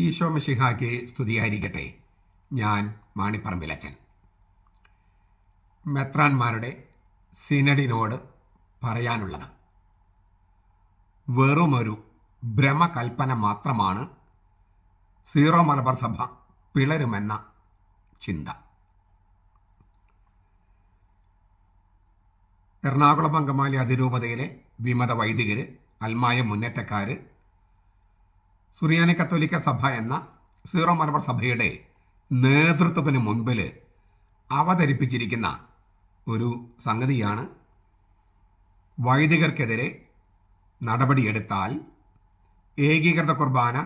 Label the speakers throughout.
Speaker 1: ഈശോ മിശിഹായ്ക്ക് സ്തുതിയായിരിക്കട്ടെ. ഞാൻ മാണിപ്പറമ്പിലച്ചൻ മെത്രാന്മാരുടെ സിനഡിനോട് പറയാനുള്ളത് വെറുമൊരു ഭ്രമകൽപ്പന മാത്രമാണ് സീറോ മലബാർ സഭ പിളരുമെന്ന ചിന്ത. എറണാകുളം അങ്കമാലി അതിരൂപതയിലെ വിമത വൈദികര് അൽമായ മുന്നേറ്റക്കാർ സുറിയാനി കത്തോലിക്ക സഭ എന്ന സീറോ മലബാർ സഭയുടെ നേതൃത്വത്തിന് മുൻപിൽ അവതരിപ്പിച്ചിരിക്കുന്ന ഒരു സംഗതിയാണ് വൈദികർക്കെതിരെ നടപടിയെടുത്താൽ ഏകീകൃത കുർബാന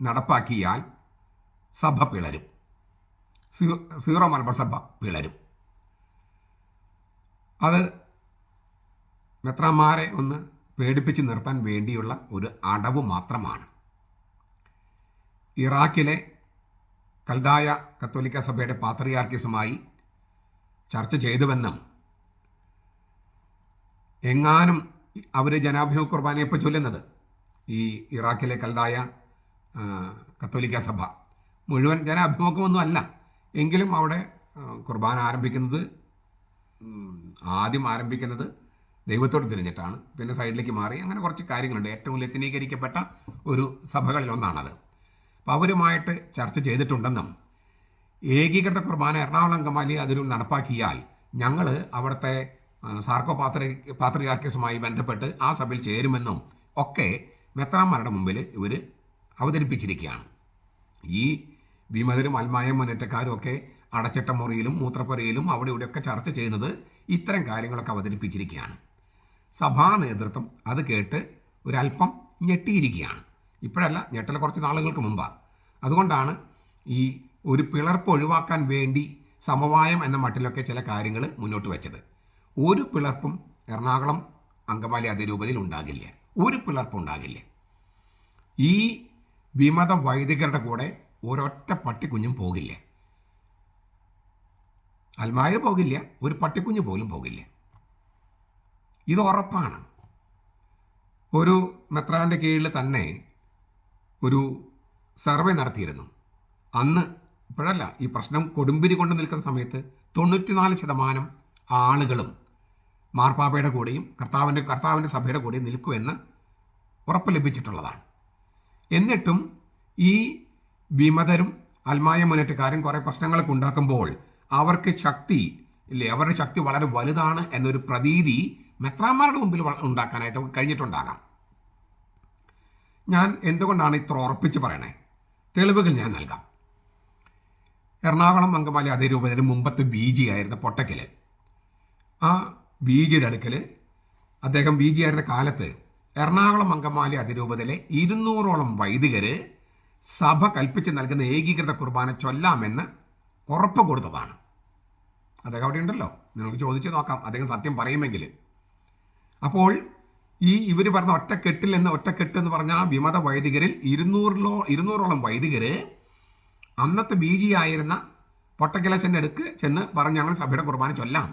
Speaker 1: നടപ്പാക്കിയാൽ സഭ പിളരും. സീറോ മലബാർ സഭ പിളരും. അത് മെത്രാന്മാരെ ഒന്ന് പേടിപ്പിച്ച് നിർത്താൻ വേണ്ടിയുള്ള ഒരു അടവ് മാത്രമാണ്. ഇറാഖിലെ കൽദായ കത്തോലിക്ക സഭയുടെ പാത്രിയാർക്കിസുമായി ചർച്ച ചെയ്തുവെന്നും എങ്ങാനും അവർ ജനാഭിമുഖ കുർബാനയെ ഇപ്പോൾ ചൊല്ലുന്നത്? ഈ ഇറാഖിലെ കൽദായ ആ, കത്തോലിക്ക സഭ. മുഴുവൻ ജനാഭിമുഖമൊന്നും അല്ല. എങ്കിലും അവിടെ കുർബാന ആരംഭിക്കുന്നത് ആദ്യം ആരംഭിക്കുന്നത് ദൈവത്തോട് തിരിഞ്ഞിട്ടാണ്. പിന്നെ സൈഡിലേക്ക് മാറി അങ്ങനെ കുറച്ച് കാര്യങ്ങളുണ്ട്. ഏറ്റവും ലത്തിനീകരിക്കപ്പെട്ട ഒരു സഭകളിലൊന്നാണത്. അപ്പോൾ അവരുമായിട്ട് ചർച്ച ചെയ്തിട്ടുണ്ടെന്നും ഏകീകൃത കുർബാന എറണാകുളം കമാലി അതിൽ നടപ്പാക്കിയാൽ ഞങ്ങൾ അവിടുത്തെ സാർക്കോ പാത്രി പാത്രികാർക്കിസുമായി ബന്ധപ്പെട്ട് ആ സഭയിൽ ചേരുമെന്നും ഒക്കെ മെത്രാന്മാരുടെ മുമ്പിൽ ഇവർ അവതരിപ്പിച്ചിരിക്കുകയാണ്. ഈ വിമതരും അൽമായ മുന്നേറ്റക്കാരും ഒക്കെ അടച്ചിട്ട മുറിയിലും മൂത്രപ്പുരയിലും അവിടെ ഇവിടെയൊക്കെ ചർച്ച ചെയ്യുന്നത് ഇത്തരം കാര്യങ്ങളൊക്കെ അവതരിപ്പിച്ചിരിക്കുകയാണ്. സഭാ നേതൃത്വം അത് കേട്ട് ഒരല്പം ഞെട്ടിയിരിക്കുകയാണ്. ഇപ്പോഴല്ല ഞെട്ടൽ കുറച്ച് നാളുകൾക്ക് മുമ്പാണ് അതുകൊണ്ടാണ് ഈ ഒരു പിളർപ്പ് ഒഴിവാക്കാൻ വേണ്ടി സമവായം എന്ന മട്ടിലൊക്കെ ചില കാര്യങ്ങൾ മുന്നോട്ട് വെച്ചത്. ഒരു പിളർപ്പും എറണാകുളം അങ്കമാലി അതിരൂപതയിൽ ഉണ്ടാകില്ല. ഒരു പിളർപ്പും ഉണ്ടാകില്ല. ഈ വിമത വൈദികരുടെ കൂടെ ഒരൊറ്റ പട്ടിക്കുഞ്ഞും പോകില്ല. അൽമായ പോകില്ല ഒരു പട്ടിക്കുഞ്ഞ് പോലും പോകില്ല. ഇത് ഉറപ്പാണ്. ഒരു മെത്രാന്റെ കീഴിൽ തന്നെ ഒരു സർവേ നടത്തിയിരുന്നു. അന്ന് ഇപ്പോഴല്ല ഈ പ്രശ്നം കൊടുമ്പിരി കൊണ്ട് നിൽക്കുന്ന സമയത്ത് തൊണ്ണൂറ്റിനാല് ശതമാനം ആളുകളും മാർപ്പാപ്പയുടെ കൂടെയും കർത്താവിന്റെ കർത്താവിന്റെ സഭയുടെ കൂടെയും നിൽക്കുമെന്ന് ഉറപ്പ് ലഭിച്ചിട്ടുള്ളതാണ്. എന്നിട്ടും ഈ വിമതരും അൽമായ മുന്നേറ്റക്കാരും കുറേ പ്രശ്നങ്ങളൊക്കെ ഉണ്ടാക്കുമ്പോൾ അവർക്ക് ശക്തി ഇല്ലേ? അവരുടെ ശക്തി വളരെ വലുതാണ് എന്നൊരു പ്രതീതി മെത്രാന്മാരുടെ മുമ്പിൽ ഉണ്ടാക്കാനായിട്ട് കഴിഞ്ഞിട്ടുണ്ടാകാം. ഞാൻ എന്തുകൊണ്ടാണ് ഇത്ര ഉറപ്പിച്ച് പറയണേ? തെളിവുകൾ ഞാൻ നൽകാം. എറണാകുളം അങ്കമാലി അതിരൂപതയിൽ മുമ്പത്തെ ബി ജി ആയിരുന്ന പൊട്ടക്കൽ ആ ബി ജിയുടെ അടുക്കൽ അദ്ദേഹം ബി ജി ആയിരുന്ന കാലത്ത് എറണാകുളം അങ്കമാലി അതിരൂപതയിലെ ഇരുന്നൂറോളം വൈദികർ സഭ കൽപ്പിച്ച് നൽകുന്ന ഏകീകൃത കുർബാന ചൊല്ലാമെന്ന് ഉറപ്പ് കൊടുത്തതാണ്. അദ്ദേഹം അവിടെ ഉണ്ടല്ലോ നിങ്ങൾക്ക് ചോദിച്ചു നോക്കാം. അദ്ദേഹം സത്യം പറയുമെങ്കിൽ അപ്പോൾ ഈ ഇവർ പറഞ്ഞ ഒറ്റക്കെട്ടിൽ എന്ന് ഒറ്റക്കെട്ട് എന്ന് പറഞ്ഞ ആ വിമത വൈദികരിൽ ഇരുന്നൂറിലോ ഇരുന്നൂറോളം വൈദികർ അന്നത്തെ ബി ജി ആയിരുന്ന പൊട്ടക്കലശന്റെ അടുക്ക് ചെന്ന് പറഞ്ഞ് ഞങ്ങൾ സഭയുടെ കുർബാന ചൊല്ലാം.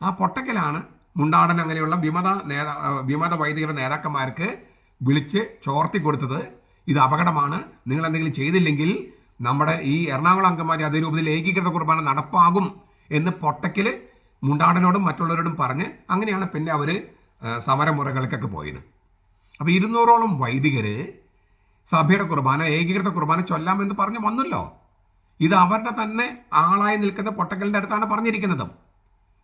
Speaker 1: ആ പൊട്ടക്കലാണ് മുണ്ടാടൻ അങ്ങനെയുള്ള വിമത നേതാ വിമത വൈദികരുടെ നേതാക്കന്മാർക്ക് വിളിച്ച് ചോർത്തി കൊടുത്തത്. ഇത് അപകടമാണ്. നിങ്ങൾ എന്തെങ്കിലും ചെയ്തില്ലെങ്കിൽ നമ്മുടെ ഈ എറണാകുളം അതേ രൂപത്തിൽ ഏകീകൃത കുർബാന നടപ്പാകും എന്ന് പൊട്ടക്കിൽ മുണ്ടാടനോടും മറ്റുള്ളവരോടും പറഞ്ഞ് അങ്ങനെയാണ് പിന്നെ അവർ സമരമുറകൾക്കൊക്കെ പോയത്. അപ്പോൾ ഇരുന്നൂറോളം വൈദികർ സഭയുടെ കുർബാന ഏകീകൃത കുർബാന ചൊല്ലാമെന്ന് പറഞ്ഞ് വന്നല്ലോ. ഇത് അവരുടെ തന്നെ ആളായി നിൽക്കുന്ന പൊട്ടക്കലിന്റെ അടുത്താണ് പറഞ്ഞിരിക്കുന്നതും.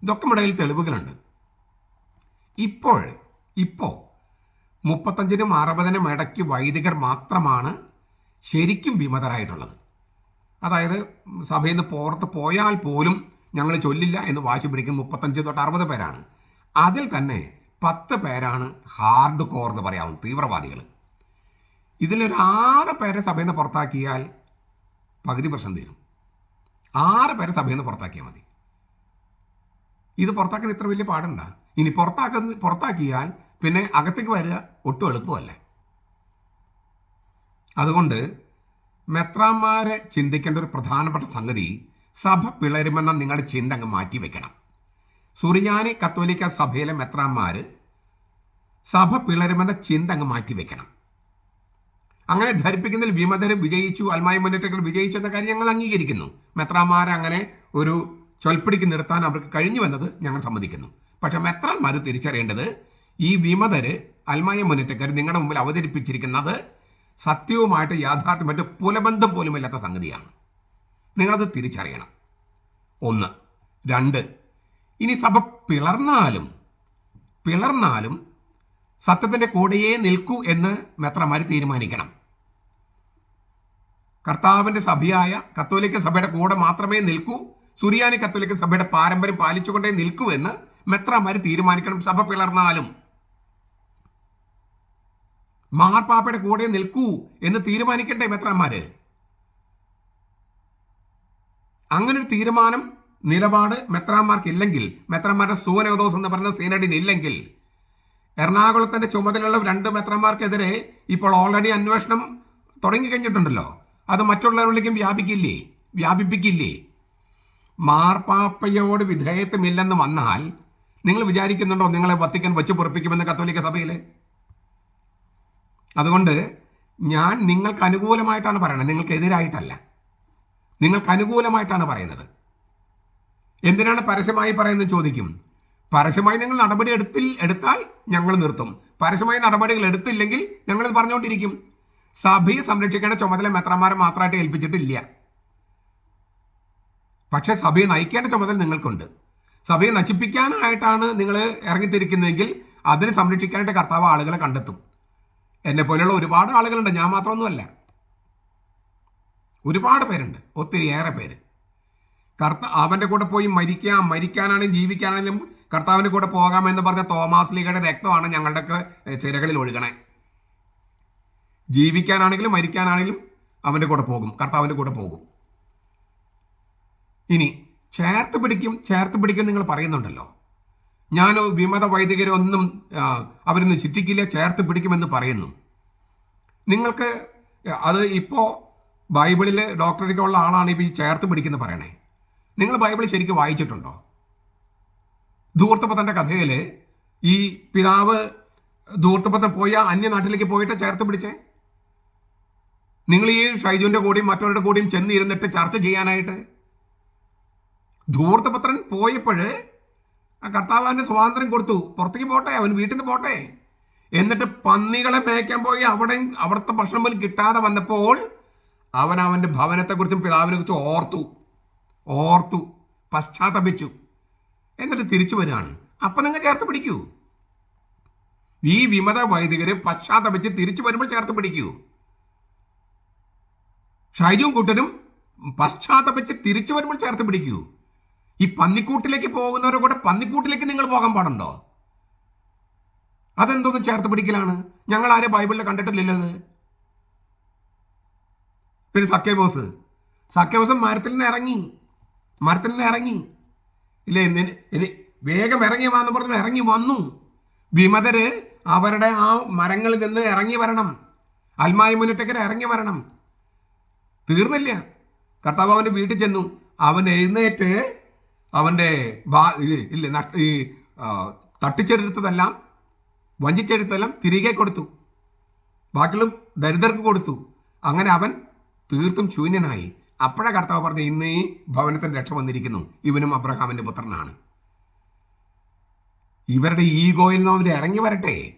Speaker 1: ഇതൊക്കെ ഇടയിൽ തെളിവുകളുണ്ട്. ഇപ്പോൾ ഇപ്പോൾ മുപ്പത്തഞ്ചിനും അറുപതിനും ഇടയ്ക്ക് വൈദികർ മാത്രമാണ് ശരിക്കും വിമതരായിട്ടുള്ളത്. അതായത് സഭയിൽ നിന്ന് പുറത്ത് പോയാൽ പോലും ഞങ്ങൾ ചൊല്ലില്ല എന്ന് വാശി പിടിക്കുന്ന മുപ്പത്തഞ്ച് തൊട്ട് അറുപത് പേരാണ്. അതിൽ തന്നെ പത്ത് പേരാണ് ഹാർഡ് കോർ എന്ന് പറയാവും തീവ്രവാദികൾ ഇതിലൊരു ആറ് പേരെ സഭയിൽ നിന്ന് പുറത്താക്കിയാൽ പകുതി പ്രശ്നം തീരും. ആറ് പേരെ സഭയിൽ നിന്ന് പുറത്താക്കിയാൽ മതി. ഇത് പുറത്താക്കാൻ ഇത്ര വലിയ പാടുണ്ട? ഇനി പുറത്താക്കുന്ന പുറത്താക്കിയാൽ പിന്നെ അകത്തേക്ക് വരിക ഒട്ടും എളുപ്പമല്ലേ. അതുകൊണ്ട് മെത്രാന്മാരെ ചിന്തിക്കേണ്ട ഒരു പ്രധാനപ്പെട്ട സംഗതി സഭ പിളരുമെന്ന നിങ്ങളുടെ ചിന്ത അങ്ങ് മാറ്റിവെക്കണം. സുറിയാനി കത്തോലിക്ക സഭയിലെ മെത്രാന്മാർ സഭ പിളരുമെന്ന ചിന്ത അങ്ങ് മാറ്റിവെക്കണം അങ്ങനെ ധരിപ്പിക്കുന്നതിൽ വിമതർ വിജയിച്ചു അൽമായ മുന്നേറ്റങ്ങൾ വിജയിച്ചു എന്ന കാര്യം ഞങ്ങൾ അംഗീകരിക്കുന്നു. മെത്രാന്മാരെ അങ്ങനെ ഒരു ചൊൽപ്പിടിക്ക് നിർത്താൻ അവർക്ക് കഴിഞ്ഞു എന്നത് ഞങ്ങൾ സമ്മതിക്കുന്നു. പക്ഷേ മെത്രാന്മാർ തിരിച്ചറിയേണ്ടത് ഈ വിമതർ അൽമായ മുന്നേറ്റക്കാർ നിങ്ങളുടെ മുമ്പിൽ അവതരിപ്പിച്ചിരിക്കുന്നത് സത്യവുമായിട്ട് യാഥാർത്ഥ്യമായിട്ട് പുലബന്ധം പോലുമില്ലാത്ത സംഗതിയാണ്. നിങ്ങളത് തിരിച്ചറിയണം. ഒന്ന്. രണ്ട്. ഇനി സഭ പിളർന്നാലും പിളർന്നാലും സത്യത്തിന്റെ കൂടെയേ നിൽക്കൂ എന്ന് മെത്രമാർ തീരുമാനിക്കണം. കർത്താവിന്റെ സഭയായ കത്തോലിക്ക സഭയുടെ കൂടെ മാത്രമേ നിൽക്കൂ സുറിയാനി കത്തോലിക്ക സഭയുടെ പാരമ്പര്യം പാലിച്ചുകൊണ്ടേ നിൽക്കൂ എന്ന് മെത്രമാർ തീരുമാനിക്കണം. സഭ പിളർന്നാലും. മാർപ്പാപ്പയുടെ കൂടെ നിൽക്കൂ എന്ന് തീരുമാനിക്കണ്ടേ മെത്രന്മാര്? അങ്ങനൊരു തീരുമാനം നിലപാട് മെത്രാന്മാർക്ക് ഇല്ലെങ്കിൽ മെത്രാന്മാരുടെ സൂനോദോസ് എന്ന് പറയുന്ന സീനഡിന് ഇല്ലെങ്കിൽ എറണാകുളത്തിന്റെ ചുമതലയുള്ള രണ്ട് മെത്രാന്മാർക്കെതിരെ ഇപ്പോൾ ഓൾറെഡി അന്വേഷണം തുടങ്ങിക്കഴിഞ്ഞിട്ടുണ്ടല്ലോ. അത് മറ്റുള്ളവരിലേക്കും വ്യാപിക്കില്ലേ? വ്യാപിപ്പിക്കില്ലേ? മാർപ്പാപ്പയോട് വിധേയത്വമില്ലെന്ന് വന്നാൽ നിങ്ങൾ വിചാരിക്കുന്നുണ്ടോ നിങ്ങളെ വത്തിക്കാൻ വെച്ച് പൊറപ്പിക്കുമെന്ന് കത്തോലിക്ക സഭയിൽ അതുകൊണ്ട് ഞാൻ നിങ്ങൾക്ക് അനുകൂലമായിട്ടാണ് പറയുന്നത് നിങ്ങൾക്കെതിരായിട്ടല്ല. നിങ്ങൾക്ക് അനുകൂലമായിട്ടാണ് പറയുന്നത്. എന്തിനാണ് പരസ്യമായി പറയുന്നത് ചോദിക്കും. പരസ്യമായി നിങ്ങൾ നടപടി എടുത്തിൽ എടുത്താൽ ഞങ്ങൾ നിർത്തും. പരസ്യമായി നടപടികൾ എടുത്തില്ലെങ്കിൽ ഞങ്ങൾ പറഞ്ഞുകൊണ്ടിരിക്കും. സഭയെ സംരക്ഷിക്കേണ്ട ചുമതല മെത്രമാരെ മാത്രമായിട്ട് ഏൽപ്പിച്ചിട്ടില്ല. പക്ഷേ സഭയെ നയിക്കേണ്ട ചുമതല നിങ്ങൾക്കുണ്ട്. സഭയെ നശിപ്പിക്കാനായിട്ടാണ് നിങ്ങൾ ഇറങ്ങിത്തിരിക്കുന്നതെങ്കിൽ അതിനെ സംരക്ഷിക്കാനായിട്ട് കർത്താവ് ആളുകളെ കണ്ടെത്തും. എന്നെ പോലെയുള്ള ഒരുപാട് ആളുകളുണ്ട്. ഞാൻ മാത്രമൊന്നുമല്ല. ഒരുപാട് പേരുണ്ട്. ഒത്തിരി ഏറെ പേര്. കർത്ത അവന്റെ കൂടെ പോയി മരിക്കാം മരിക്കാനാണെങ്കിലും ജീവിക്കാനാണെങ്കിലും കർത്താവിന്റെ കൂടെ പോകാമെന്ന് പറഞ്ഞ തോമാസ് ലീഗയുടെ രക്തമാണ് ഞങ്ങളുടെയൊക്കെ ചിരകളിൽ ഒഴുകണേ. ജീവിക്കാനാണെങ്കിലും മരിക്കാനാണെങ്കിലും അവന്റെ കൂടെ പോകും കർത്താവിന്റെ കൂടെ പോകും. ഇനി ചേർത്ത് പിടിക്കും ചേർത്ത് പിടിക്കും നിങ്ങൾ പറയുന്നുണ്ടല്ലോ. ഞാനോ വിമത വൈദികരൊന്നും അവരൊന്നും ചുറ്റിക്കില്ല ചേർത്ത് പിടിക്കുമെന്ന് പറയുന്നു. നിങ്ങൾക്ക് അത് ഇപ്പോൾ ബൈബിളിൽ ഡോക്ടറിക്കുള്ള ആളാണ് ഇപ്പോൾ ഈ ചേർത്ത് പിടിക്കുന്നത് പറയണേ. നിങ്ങൾ ബൈബിൾ ശരിക്കും വായിച്ചിട്ടുണ്ടോ? ധൂർത്തപ്പത്തന്റെ കഥയിൽ ഈ പിതാവ് ധൂർത്തപത്തൻ പോയ അന്യനാട്ടിലേക്ക് പോയിട്ട് ചേർത്ത് പിടിച്ചേ? നിങ്ങൾ ഈ ഷൈജുവിന്റെ കൂടെയും മറ്റവരുടെ കൂടെയും ചെന്നിരുന്നിട്ട് ചർച്ച ചെയ്യാനായിട്ട്? ധൂർത്തപത്രൻ പോയപ്പോൾ ആ കർത്താവ് അവന്റെ സ്വാതന്ത്ര്യം കൊടുത്തു. പുറത്തേക്ക് പോട്ടെ അവൻ വീട്ടിൽ നിന്ന് പോട്ടെ. എന്നിട്ട് പന്നികളെ മേയ്ക്കാൻ പോയി. അവിടെ അവിടുത്തെ ഭക്ഷണം പോലും കിട്ടാതെ വന്നപ്പോൾ അവൻ അവന്റെ ഭവനത്തെക്കുറിച്ചും പിതാവിനെ കുറിച്ചും ഓർത്തു. ഓർത്തു പശ്ചാത്തപിച്ചു. എന്നിട്ട് തിരിച്ചു വരികയാണ്. അപ്പം നിങ്ങൾ ചേർത്ത് പിടിക്കൂ. ഈ വിമത വൈദികരെ പശ്ചാത്തപിച്ച് തിരിച്ചു വരുമ്പോൾ ചേർത്ത് പിടിക്കൂ. ഷൈജും കൂട്ടരും പശ്ചാത്തപിച്ച് തിരിച്ചു വരുമ്പോൾ ചേർത്ത് പിടിക്കൂ. ഈ പന്നിക്കൂട്ടിലേക്ക് പോകുന്നവരെ കൂടെ പന്നിക്കൂട്ടിലേക്ക് നിങ്ങൾ പോകാൻ പാടുണ്ടോ? അതെന്തോന്ന് ചേർത്ത് പിടിക്കലാണ്? ഞങ്ങൾ ആരെ ബൈബിളിൽ കണ്ടിട്ടില്ലല്ലോ അത് പിന്നെ സഖ്യബോസ്. സഖ്യബോസ് മരത്തിൽ നിന്ന് ഇറങ്ങി. മരത്തിൽ നിന്ന് ഇറങ്ങി. ഇല്ലേ ഇനി വേഗം ഇറങ്ങി വാന്ന് പറഞ്ഞു ഇറങ്ങി വന്നു. വിമതര് അവരുടെ ആ മരങ്ങളിൽ നിന്ന് ഇറങ്ങി വരണം. അൽമായ മുന്നിട്ടേക്കര ഇറങ്ങി വരണം. തീർന്നില്ല. കർത്താവ് അവന്റെ വീട്ടിൽ ചെന്നു. അവൻ എഴുന്നേറ്റ് അവന്റെ ഇല്ല ഈ തട്ടിച്ചെടുത്തതെല്ലാം വഞ്ചിച്ചെടുത്തതെല്ലാം തിരികെ കൊടുത്തു. ബാക്കിയുള്ള ദരിദ്രർക്ക് കൊടുത്തു. അങ്ങനെ അവൻ തീർത്തും ശൂന്യനായി. അപ്പോഴേ കർത്താവ് പറഞ്ഞു ഇന്ന് ഈ ഭവനത്തിന് രക്ഷ വന്നിരിക്കുന്നു. ഇവനും അബ്രഹാമിന്റെ പുത്രനാണ്. ഇവരുടെ ഈഗോയിൽ നിന്ന് അവർ ഇറങ്ങി വരട്ടെ.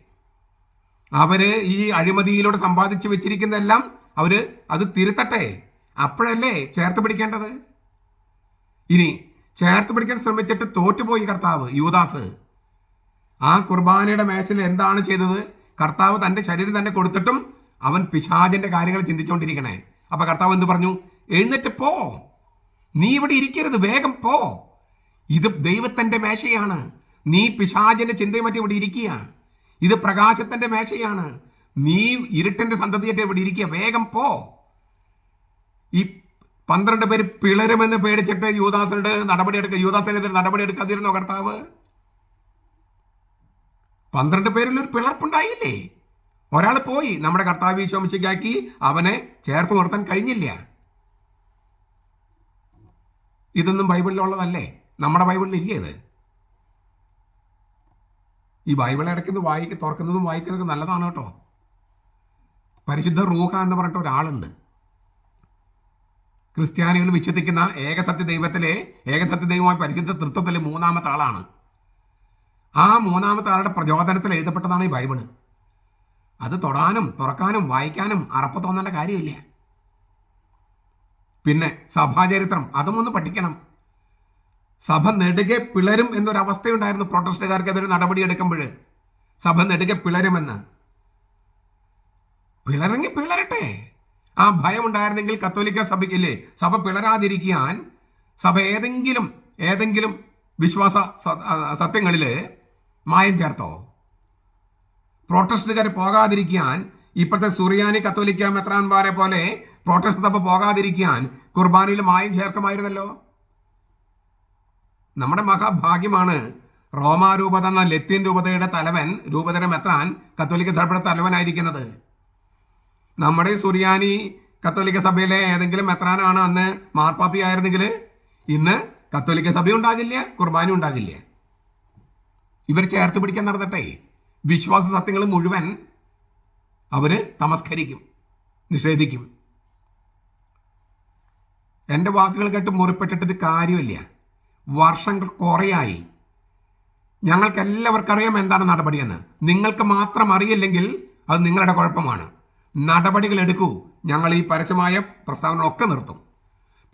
Speaker 1: അവർ ഈ അഴിമതിയിലൂടെ സമ്പാദിച്ചു വെച്ചിരിക്കുന്നതെല്ലാം അവർ അത് തിരുത്തട്ടെ. അപ്പോഴല്ലേ ചേർത്ത് പിടിക്കേണ്ടത്? ഇനി ചേർത്ത് പിടിക്കാൻ ശ്രമിച്ചിട്ട് തോറ്റുപോയി കർത്താവ് യൂദാസ്. ആ കുർബാനയുടെ മേശയിൽ എന്താണ് ചെയ്തത്? കർത്താവ് തന്റെ ശരീരം തന്നെ കൊടുത്തിട്ടും അവൻ പിശാചിന്റെ കാര്യങ്ങൾ ചിന്തിച്ചുകൊണ്ടിരിക്കണേ അപ്പൊ കർത്താവ് എന്ത് പറഞ്ഞു? എഴുന്നേറ്റ് പോ. നീ ഇവിടെ ഇരിക്കരുത് വേഗം പോ. ഇത് ദൈവത്തിന്റെ മേശയാണ്. നീ പിശാചിന്റെ ചിന്തയും മറ്റും ഇവിടെ ഇരിക്കുക. ഇത് പ്രകാശത്തിന്റെ മേശയാണ്. നീ ഇരുട്ടിന്റെ സന്തതിയായിട്ട് ഇവിടെ ഇരിക്കുക. വേഗം പോ. ഈ പന്ത്രണ്ട് പേര് പിളരുമെന്ന് പേടിച്ചിട്ട് നടപടി നടപടിയെടുക്കുക നടപടി എടുക്കാതിരുന്നോ കർത്താവ്? പന്ത്രണ്ട് പേരിൽ ഒരു പിളർപ്പുണ്ടായില്ലേ? ഒരാൾ പോയി നമ്മുടെ കർത്താവ് ഈശോമിച്ചയ്ക്കാക്കി അവനെ ചേർത്ത് നിർത്താൻ കഴിഞ്ഞില്ല. ഇതൊന്നും ബൈബിളിലുള്ളതല്ലേ? നമ്മുടെ ബൈബിളിൽ ഇല്ലേ ഇത്? ഈ ബൈബിൾ ഇടയ്ക്കുന്ന വായിക്ക തുറക്കുന്നതും വായിക്കുന്നതൊക്കെ നല്ലതാണ് കേട്ടോ. പരിശുദ്ധ റൂഹ എന്ന് പറഞ്ഞിട്ട് ഒരാളുണ്ട്. ക്രിസ്ത്യാനികൾ വിശ്വസിക്കുന്ന ഏകസത്യ ദൈവത്തിലെ ഏകസത്യ ദൈവമായ പരിശുദ്ധ തൃത്വത്തിലെ മൂന്നാമത്തെ ആളാണ്. ആ മൂന്നാമത്തെ ആളുടെ പ്രചോദനത്തിൽ എഴുതപ്പെട്ടതാണ് ഈ ബൈബിൾ. അത് തൊടാനും തുറക്കാനും വായിക്കാനും അറപ്പ് തോന്നേണ്ട കാര്യമില്ല. പിന്നെ സഭാചരിത്രം അതും ഒന്ന് പഠിക്കണം. സഭ നെടുകെ പിളരും എന്നൊരവസ്ഥയുണ്ടായിരുന്നു പ്രൊട്ടസ്റ്റുകാർക്ക് അതൊരു നടപടി എടുക്കുമ്പോൾ സഭ നെടുകെ പിളരുമെന്ന്. പിളരങ്ങി പിളരട്ടെ. ആ ഭയം ഉണ്ടായിരുന്നെങ്കിൽ കത്തോലിക്ക സഭയ്ക്കില്ലേ? സഭ പിളരാതിരിക്കാൻ സഭ ഏതെങ്കിലും ഏതെങ്കിലും വിശ്വാസ സത്യങ്ങളിൽ മായം ചേർത്തോ? പ്രൊട്ടസ്റ്റുകാർ പോകാതിരിക്കാൻ ഇപ്പോഴത്തെ സുറിയാനി കത്തോലിക്ക മെത്രാൻമാരെ പോലെ പ്രോട്ടസ്റ്റ് സഭ പോകാതിരിക്കാൻ കുർബാനയിൽ മായം ചേർക്കമായിരുന്നല്ലോ? നമ്മുടെ മഹാഭാഗ്യമാണ് റോമാരൂപത എന്ന ലത്തീൻ രൂപതയുടെ തലവൻ രൂപതയുടെ മെത്രാൻ കത്തോലിക്ക സഭയുടെ തലവനായിരിക്കുന്നത്. നമ്മുടെ സുറിയാനി കത്തോലിക്ക സഭയിലെ ഏതെങ്കിലും മെത്രാനാണ് അന്ന് മാർപ്പാപ്പി ആയിരുന്നെങ്കിൽ ഇന്ന് കത്തോലിക്ക സഭ ഉണ്ടാകില്ല കുർബാന ഉണ്ടാകില്ല. ഇവർ ചേർത്ത് പിടിക്കാൻ നടന്നിട്ടെ. വിശ്വാസ സത്യങ്ങൾ മുഴുവൻ അവർ തമസ്കരിക്കും നിഷേധിക്കും. എന്റെ വാക്കുകൾ കേട്ട് മുറിപ്പെട്ടിട്ടൊരു കാര്യമില്ല വർഷങ്ങൾ കുറേയായി. ഞങ്ങൾക്ക് എല്ലാവർക്കും അറിയാം എന്താണ് നടപടിയെന്ന്. നിങ്ങൾക്ക് മാത്രം അറിയില്ലെങ്കിൽ അത് നിങ്ങളുടെ കുഴപ്പമാണ്. നടപടികൾ എടുക്കൂ. ഞങ്ങൾ ഈ പരസ്യമായ പ്രസ്താവനകളൊക്കെ നിർത്തും.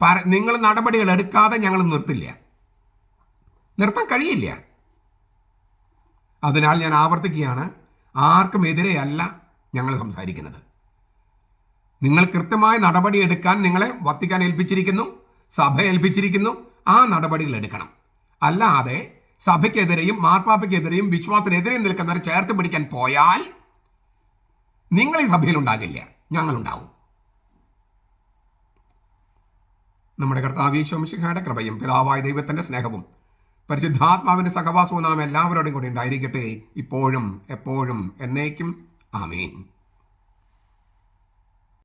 Speaker 1: പര നിങ്ങൾ നടപടികൾ എടുക്കാതെ ഞങ്ങൾ നിർത്തില്ല. നിർത്താൻ കഴിയില്ല. അതിനാൽ ഞാൻ ആവർത്തിക്കുകയാണ്. ആർക്കും എതിരെയല്ല ഞങ്ങൾ സംസാരിക്കുന്നത്. നിങ്ങൾ കൃത്യമായ നടപടി എടുക്കാൻ നിങ്ങളെ വത്തിക്കാൻ ഏൽപ്പിച്ചിരിക്കുന്നു സഭ ഏൽപ്പിച്ചിരിക്കുന്നു ആ നടപടികൾ എടുക്കണം. അല്ലാതെ സഭയ്ക്കെതിരെയും മാർപ്പാപ്പയ്ക്കെതിരെയും വിശ്വാസത്തിനെതിരെയും നിൽക്കുന്നവരെ ചേർത്ത് പിടിക്കാൻ പോയാൽ നിങ്ങൾ ഈ സഭയിൽ ഉണ്ടാകില്ല ഞങ്ങളുണ്ടാവും. നമ്മുടെ കർത്താവ് ശോമിഷിഖയുടെ കൃപയും പിതാവായ ദൈവത്തിന്റെ സ്നേഹവും പരിശുദ്ധാത്മാവിന്റെ സഹവാസവും നാം എല്ലാവരോടും കൂടി ഉണ്ടായിരിക്കട്ടെ ഇപ്പോഴും എപ്പോഴും എന്നേക്കും. ആമീൻ.